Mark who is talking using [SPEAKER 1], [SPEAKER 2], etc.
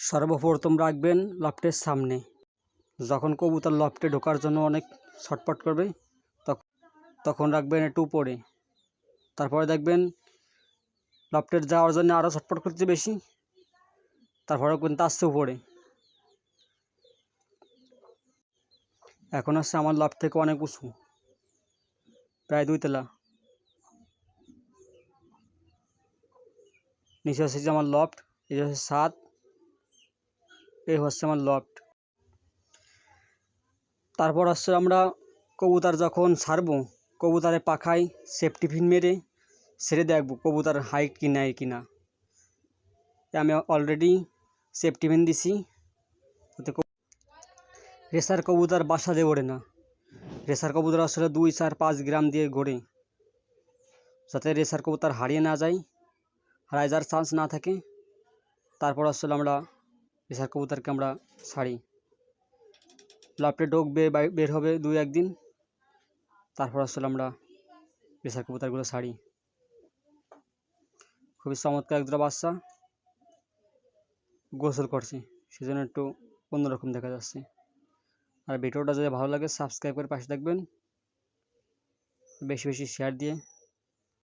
[SPEAKER 1] সর্বপ্রথম রাখবেন লফটের সামনে। যখন কবুতর লফটে ঢোকার জন্য অনেক ছটপট করবে, তখ- তখন রাখবেন একটু উপরে। তারপরে দেখবেন লফটের যাওয়ার জন্য আরও ছটপট করছে বেশি। তারপরে কিন্তু আসছে উপরে। এখন আসছে আমার লফট থেকে অনেক উঁচু। প্রায় দুই তলা। নিচে যে আমার লফট এই হচ্ছে সাত। এই হচ্ছে আমার লফট তারপর হচ্ছে আমরা কবুতর যখন ছাড়বো, কবুতরের পাখায় সেফটি পিন মেরে ছেড়ে দেখব কবুতর হাইট কি নাই কি না। আমি অলরেডি সেফটি পিন দিছি কব- রেসার কবুতর দিয়ে ওড়ে না। রেসার কবুতর আসলে দুই, চার, পাঁচ গ্রাম দিয়ে ঘোরে যাতে রেসার কবুতর হারিয়ে না যায় হারায় যাওয়ার চান্স না থাকে। তারপর আসলে আমরা রেসার কবুতরকে আমরা ছাড়ি। লাফটে বাই- বের হবে দুই একদিন। তারপর আসলে আমরা রেসার কবুতরগুলো ছাড়ি। খুবই চমৎকার এক দুটো বাচ্চা গোসল করছে। সেজন্য একটু অন্যরকম দেখা যাচ্ছে। আর ভিডিওটা যদি ভালো লাগে সাবস্ক্রাইব করে পাশে থাকবেন। বেশি বেশি শেয়ার দিয়ে